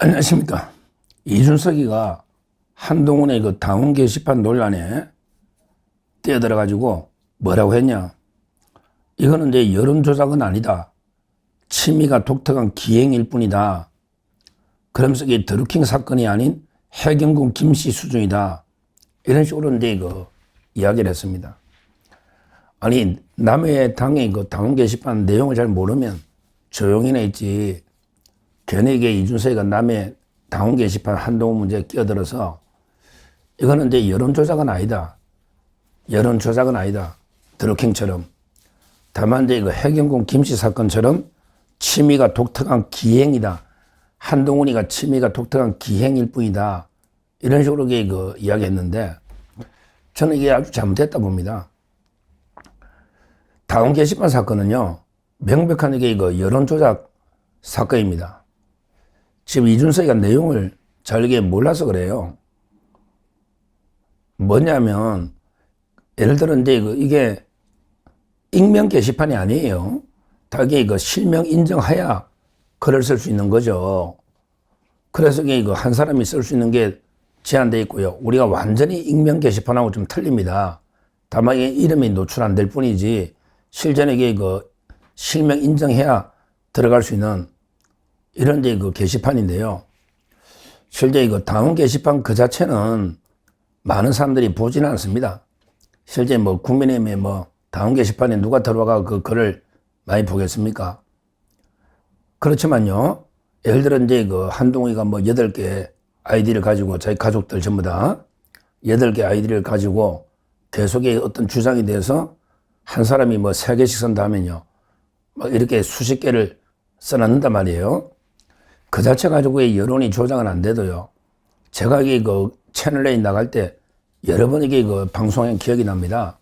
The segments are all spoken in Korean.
안녕하십니까. 이준석이가 한동훈의 그 당원 게시판 논란에 뛰어들어가지고 뭐라고 했냐. 이거는 이제 여론조작은 아니다. 취미가 독특한 기행일 뿐이다. 그러면서 이게 드루킹 사건이 아닌 해경군 김씨 수준이다. 이런 식으로 이제 그 이야기를 했습니다. 아니, 남의 당의 그 당원 게시판 내용을 잘 모르면 조용히나 있지. 이게 이준석이가 남의 당원 게시판 한동훈 문제에 끼어들어서 이거는 이제 여론조작은 아니다. 여론조작은 아니다. 드루킹처럼. 다만 이제 그 해경군 김씨 사건처럼 취미가 독특한 기행이다. 한동훈이가 취미가 독특한 기행일 뿐이다. 이런 식으로 그 이야기했는데 저는 이게 아주 잘못됐다 봅니다. 당원 게시판 사건은요, 명백한 이게 이거 여론조작 사건입니다. 지금 이준석이가 내용을 잘게 몰라서 그래요. 뭐냐면, 예를 들어, 이제 그 이게 익명 게시판이 아니에요. 다 이게 그 실명 인정해야 글을 쓸 수 있는 거죠. 그래서 그한 사람이 쓸 수 있는 게 제한되어 있고요. 우리가 완전히 익명 게시판하고 좀 틀립니다. 다만 이름이 노출 안 될 뿐이지, 이게 그 실명 인정해야 들어갈 수 있는 이런 이제 그 게시판인데요. 실제 이거 당원 게시판 그 자체는 많은 사람들이 보지는 않습니다. 실제 뭐 국민의힘에 뭐 당원 게시판에 누가 들어와가 그 글을 많이 보겠습니까? 그렇지만요. 예를 들어 이제 그 한동희가 뭐 여덟 개 아이디를 가지고 자기 가족들 전부 다 여덟 개 아이디를 가지고 계속의 어떤 주장에 대해서 한 사람이 뭐세 개씩 쓴다 하면요. 막 이렇게 수십 개를 써놨는단 말이에요. 그 자체 가지고의 여론이 조작은 안 돼도요. 제가 그 채널에 나갈 때 여러 번 이게 그 방송에 기억이 납니다.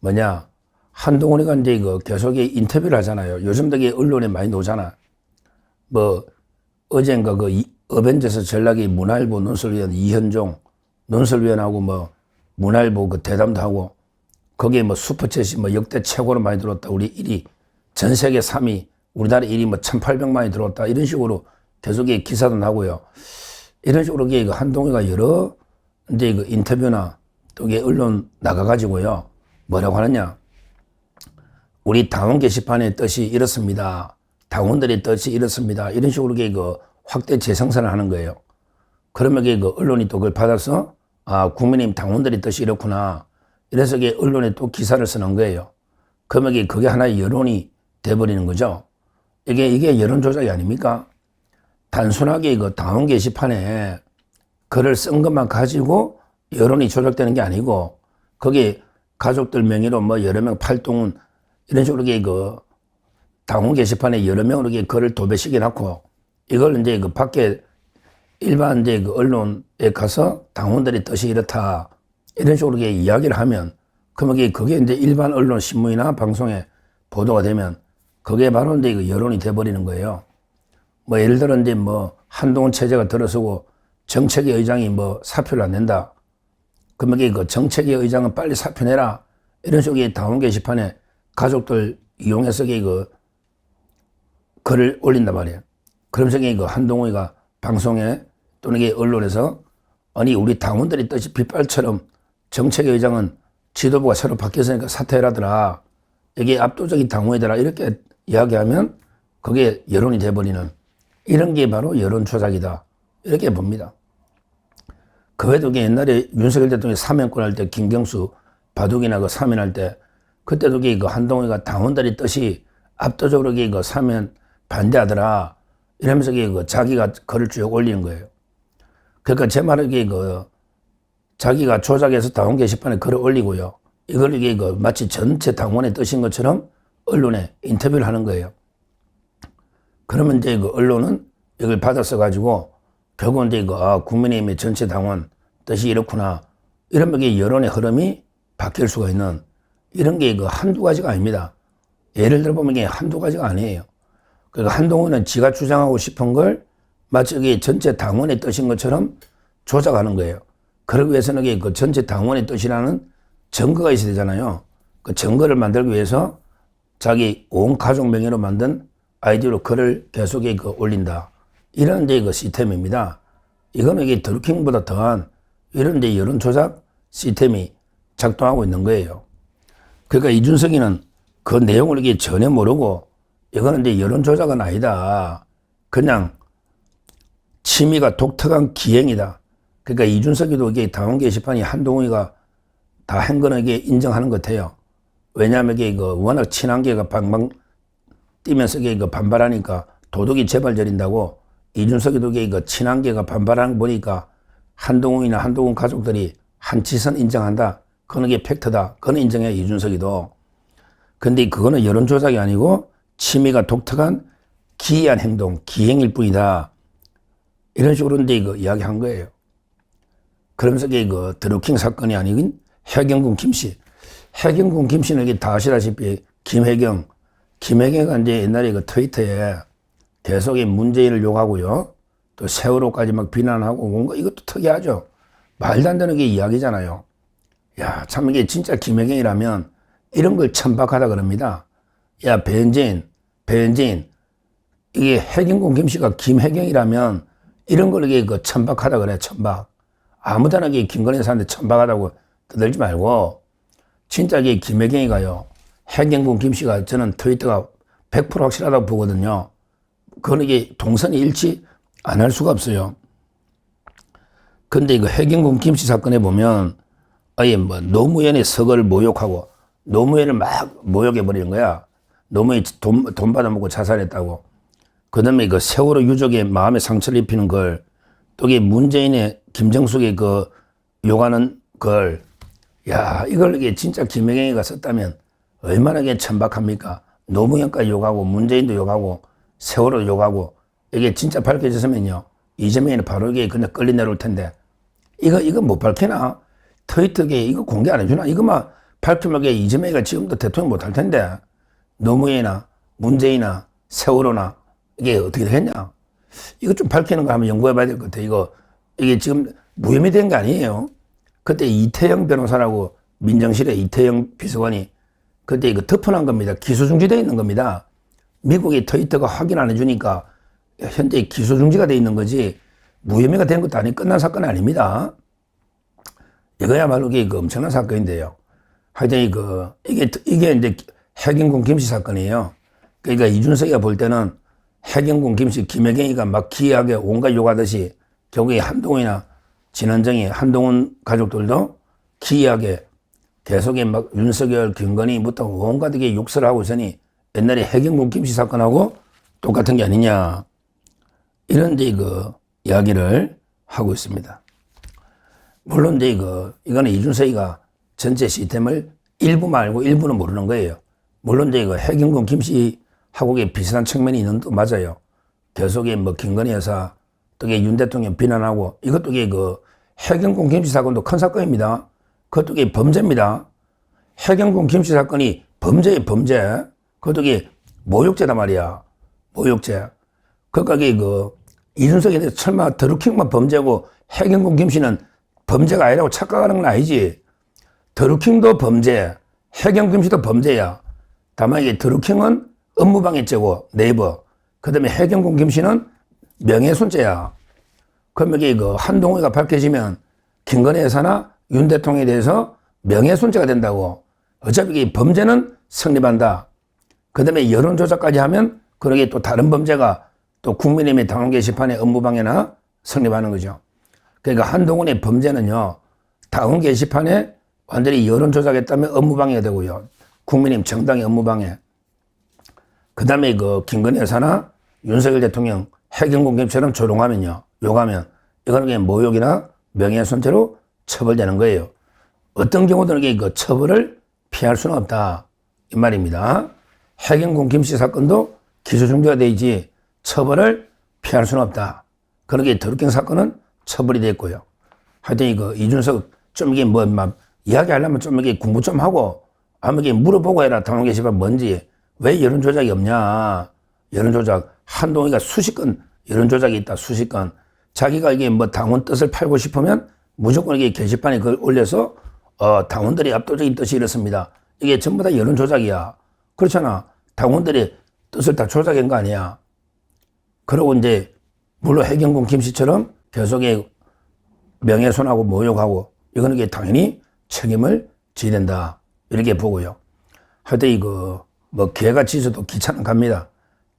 뭐냐. 한동훈이가 이제 그 계속 인터뷰를 하잖아요. 요즘 되게 언론에 많이 나오잖아. 뭐, 어젠가 그 이- 어벤져스 전략이 문화일보 논설위원 이현종 논설위원하고 뭐 문화일보 그 대담도 하고 거기에 뭐 슈퍼챗이 뭐 역대 최고로 많이 들어왔다. 우리 1위. 전 세계 3위. 우리나라 1위 뭐 1,800만이 들어왔다. 이런 식으로 계속 이 기사도 나고요. 이런 식으로 이게 그 한동희가 여러 이제 그 인터뷰나 또 언론 나가가지고요. 뭐라고 하느냐. 우리 당원 게시판의 뜻이 이렇습니다. 당원들의 뜻이 이렇습니다. 이런 식으로 그 확대 재생산을 하는 거예요. 그러면 그 언론이 또 그걸 받아서 아, 국민의힘 당원들의 뜻이 이렇구나. 이래서 이게 언론에 또 기사를 쓰는 거예요. 그러면 그게 하나의 여론이 돼버리는 거죠. 이게, 이게 여론조작이 아닙니까? 단순하게 그 당원 게시판에 글을 쓴 것만 가지고 여론이 조작되는 게 아니고 거기 가족들 명의로 뭐 여러 명 팔동은 이런 식으로 이게 그 당원 게시판에 여러 명으로 글을 도배시켜 놓고 이걸 이제 그 밖에 일반 이제 그 언론에 가서 당원들의 뜻이 이렇다 이런 식으로 이야기를 하면 그러면 그게 이제 일반 언론 신문이나 방송에 보도가 되면 그게 바로 이제 그 여론이 돼버리는 거예요. 뭐 예를 들어 이제 뭐 한동훈 체제가 들어서고 정책위 의장이 뭐 사표를 안 낸다. 그러면 그 정책위 의장은 빨리 사표 내라. 이런 이 당원 게시판에 가족들 이용해서 그 글을 올린단 말이에요. 그러면서 그 한동훈이가 방송에 또는 이게 언론에서 아니 우리 당원들이 뜻이 빗발처럼 정책위 의장은 지도부가 새로 바뀌었으니까 사퇴해라더라. 이게 압도적인 당원이더라. 이렇게 이야기하면 그게 여론이 돼버리는 이런 게 바로 여론 조작이다. 이렇게 봅니다. 그 외에도 옛날에 윤석열 대통령이 사면권 할 때 김경수 바둑이나 그 사면할 때 그때도 그 한동훈이가 당원들의 뜻이 압도적으로 그 사면 반대하더라. 이러면서 그 자기가 글을 쭉 올리는 거예요. 그러니까 제 말은 그 자기가 조작해서 당원 게시판에 글을 올리고요. 이걸 이게 그 마치 전체 당원의 뜻인 것처럼 언론에 인터뷰를 하는 거예요. 그러면 이제 그 언론은 이걸 받아서 가지고 결국은 이제 그 아, 국민의힘의 전체 당원 뜻이 이렇구나. 이러면 이게 여론의 흐름이 바뀔 수가 있는 이런 게 그 한두 가지가 아닙니다. 예를 들어 보면 이게 한두 가지가 아니에요. 그러니까 한동훈은 지가 주장하고 싶은 걸 마치 전체 당원의 뜻인 것처럼 조작하는 거예요. 그러기 위해서는 그 전체 당원의 뜻이라는 증거가 있어야 되잖아요. 그 증거를 만들기 위해서 자기 온 가족 명의로 만든 아이디로 글을 계속 그 올린다. 이런 이제 그 시스템입니다. 이거는 이게 드루킹보다 더한 이런 이제 여론 조작 시스템이 작동하고 있는 거예요. 그러니까 이준석이는 그 내용을 이게 전혀 모르고 이거는 이제 여론 조작은 아니다. 그냥 취미가 독특한 기행이다. 그러니까 이준석이도 이게 당원 게시판이 한동훈이가 다 한 거는 이게 인정하는 것 같아요. 왜냐하면 이게 그 워낙 친한계가 방방 뛰면서 이게 그 반발하니까 도덕이 재발 저린다고 이준석이도 이게 그 친한계가 반발하는 거 보니까 한동훈이나 한동훈 가족들이 한치선 인정한다. 그건 이게 팩트다. 그건 인정해 이준석이도. 근데 그거는 여론 조작이 아니고 취미가 독특한 기이한 행동, 기행일 뿐이다. 이런 식으로 이제 이거 이야기한 거예요. 그러면서 그 드루킹 사건이 아니긴 해경군 김씨. 해경군 이게 다 아시다시피 김혜경, 김혜경가 이제 옛날에 그 트위터에 계속 이 문재인을 욕하고요. 또 세월호까지 막 비난하고 뭔가 이것도 특이하죠. 말도 안 되는 게 이야기잖아요. 야, 참 이게 진짜 김혜경이라면 이런 걸 천박하다 그럽니다. 야, 배현진, 배현진. 이게 해경군 김씨가 김혜경이라면 이런 걸 이게 그 천박하다 그래, 천박. 아무데나 김건희 사는데 천박하다고 떠들지 말고 진짜 이게 김혜경이가요. 해경군 김씨가 저는 트위터가 100% 확실하다고 보거든요. 그건 이게 동선이 일치 안 할 수가 없어요. 근데 이거 해경군 김씨 사건에 보면 아예 뭐 노무현의 석을 모욕하고 노무현을 막 모욕해 버리는 거야. 노무현이 돈, 돈 받아먹고 자살했다고. 그 다음에 그 세월호 유족의 마음에 상처를 입히는 걸, 또 이게 문재인의 김정숙의 그 욕하는 걸, 야, 이걸 이게 진짜 김혜경이가 썼다면 얼마나 이게 천박합니까? 노무현까지 욕하고, 문재인도 욕하고, 세월호 욕하고, 이게 진짜 밝혀졌으면요. 이재명이는 바로 이게 그냥 끌리 내려올 텐데. 이거, 이거 못 밝히나? 트위터에 이거 공개 안 해주나? 이거만 밝히면 이재명이가 지금도 대통령 못 할 텐데. 노무현이나 문재인이나 세월호나 이게 어떻게 되겠냐? 이거 좀 밝히는 거 한번 연구해 봐야 될 것 같아. 이거, 이게 지금 무혐의 된 거 아니에요? 그때 이태영 변호사라고 민정실에 이태영 비서관이 그때 이거 덮어난 겁니다. 기소중지되어 있는 겁니다. 미국의 트위터가 확인 안 해주니까 현재 기소중지가 돼 있는 거지 무혐의가 된 것도 아니 끝난 사건이 아닙니다. 이거야말로 이게 그 엄청난 사건인데요. 하여튼 이거 이게 이게 이제 해경군 김씨 사건이에요. 그러니까 이준석이가 볼 때는 해경군 김씨 김혜경이가 막 기이하게 온갖 욕하듯이 결국에 한동훈이나 진한정이 한동훈 가족들도 기이하게 계속에 막 윤석열, 김건희 부터 온갖 게 욕설 하고 있으니 옛날에 해경군 김씨 사건하고 똑같은 게 아니냐. 이런 데그 이야기를 하고 있습니다. 물론 이제 이거, 이거는 이준석이가 전체 시스템을 일부 말고 일부는 모르는 거예요. 물론 이제 이거 해경군 김씨 하고 비슷한 측면이 있는 도 맞아요. 계속에 뭐 김건희 여사, 또윤 대통령 비난하고 이것도 이게 그 해경군 김씨 사건도 큰 사건입니다. 그것도 이게 범죄입니다. 해경군 김씨 사건이 범죄의 범죄. 그것도 이게 모욕죄다 말이야. 모욕죄. 그러니까 이게 그 이준석에 대해서 설마 드루킹만 범죄고 해경군 김씨는 범죄가 아니라고 착각하는 건 아니지. 드루킹도 범죄, 해경금 씨도 범죄야. 다만 이게 드루킹은 업무방해죄고 네이버. 그 다음에 해경군 김 씨는 명예훼손죄야. 그럼 이게 그 한동훈이가 밝혀지면 김건희 여사나 윤 대통령에 대해서 명예훼손죄가 된다고. 어차피 이게 범죄는 성립한다. 그 다음에 여론조작까지 하면 그러게 또 다른 범죄가 또 국민의힘의 당원 게시판에 업무방해나 성립하는 거죠. 그러니까 한동훈의 범죄는요, 당원 게시판에 완전히 여론 조작했다면 업무방해가 되고요. 국민의힘 정당의 업무방해. 그 다음에 그 김건희 여사나 윤석열 대통령 해경공개처럼 조롱하면요, 욕하면 이거는 그냥 모욕이나 명예훼손죄로 처벌되는 거예요. 어떤 경우들은 그 처벌을 피할 수는 없다. 이 말입니다. 해경공 김씨 사건도 기소 중지가 되지 처벌을 피할 수는 없다. 그러게 더럽게 사건은 처벌이 됐고요. 하여튼 이거 이준석 좀 이게 뭐 막 이야기하려면 좀 이게 공부 좀 하고 아무 게 물어보고 해라 게시판 뭔지 왜 여론 조작이 없냐 여론 조작 한동희가 수십 건 여론 조작이 있다 수십 건 자기가 이게 뭐 당원 뜻을 팔고 싶으면 무조건 이게 게시판에 그걸 올려서 어 당원들이 압도적인 뜻이 이렇습니다 이게 전부 다 여론 조작이야 그렇잖아 당원들이 뜻을 다 조작한 거 아니야 그러고 이제 물론 해경군 김씨처럼 계속해 명예훼손하고 모욕하고 이거는 게 당연히 책임을 져야 된다. 이렇게 보고요. 하여튼 이거 뭐 개가 짖어도 기차는 갑니다.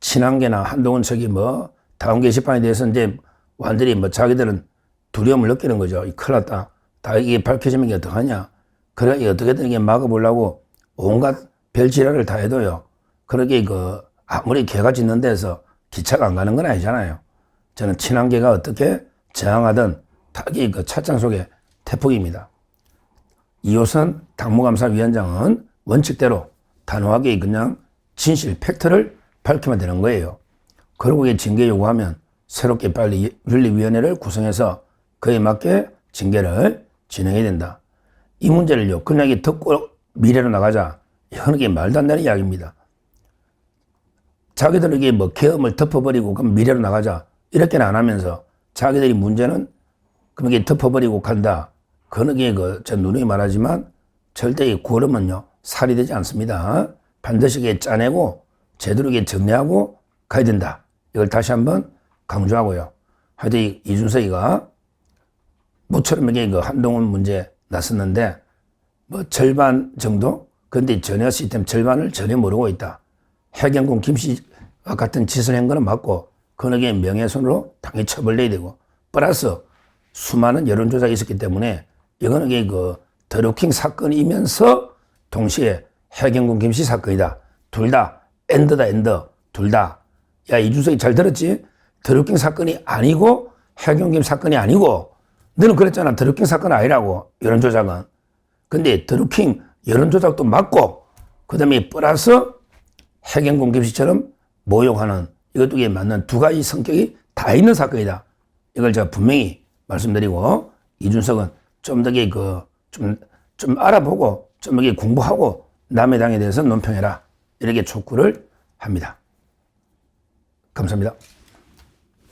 친한계나 한동훈 측이 뭐 다음 게시판에 대해서 이제 완전히 뭐 자기들은 두려움을 느끼는 거죠. 이 큰일 났다. 다 이게 밝혀지면 어떡하냐. 그래, 어떻게든 이게 막아보려고 온갖 별지랄을 다 해도요. 그러게 그 아무리 개가 짖는 데서 기차가 안 가는 건 아니잖아요. 저는 친한계가 어떻게 저항하든 닭이 그 찻잔 속에 태풍입니다. 이호선 당무감사위원장은 원칙대로 단호하게 그냥 진실 팩트를 밝히면 되는 거예요. 이게 징계 요구하면 새롭게 빨리 윤리위원회를 구성해서 그에 맞게 징계를 진행해야 된다. 이 문제를요, 그냥 이게 듣고 미래로 나가자. 이거는 게 말도 안 되는 이야기입니다. 자기들에게 뭐 계엄을 덮어버리고 그럼 미래로 나가자. 이렇게는 안 하면서 자기들이 문제는 그럼 이게 덮어버리고 간다. 그런 게 그, 저 누누이 말하지만 절대 이 구름은요, 살이 되지 않습니다. 반드시 이게 짜내고 제대로 이게 정리하고 가야 된다. 이걸 다시 한번 강조하고요. 하여튼 이- 이준석이가 모처럼 이게 그 한동훈 문제 났었는데 뭐 절반 정도? 근데 전혀 시스템 절반을 전혀 모르고 있다. 해경군 김씨와 같은 짓을 한 거는 맞고 그에게 명예훼손으로 당연히 처벌돼야 되고 플러스 수많은 여론조작이 있었기 때문에 이거는 그 드루킹 사건이면서 동시에 해경군 김씨 사건이다. 둘 다 엔드다 엔드. 둘 다. 야 이준석이 잘 들었지? 드루킹 사건이 아니고 해경김 사건이 아니고 너는 그랬잖아. 드루킹 사건 아니라고 여론조작은. 근데 드루킹 여론조작도 맞고 그다음에 플러스 해경군 김씨처럼 모욕하는 이것도 이게 맞는 두 가지 성격이 다 있는 사건이다. 이걸 제가 분명히 말씀드리고 이준석은 좀더 그, 좀, 좀 알아보고 좀더 공부하고 남의 당에 대해서 논평해라. 이렇게 촉구를 합니다. 감사합니다.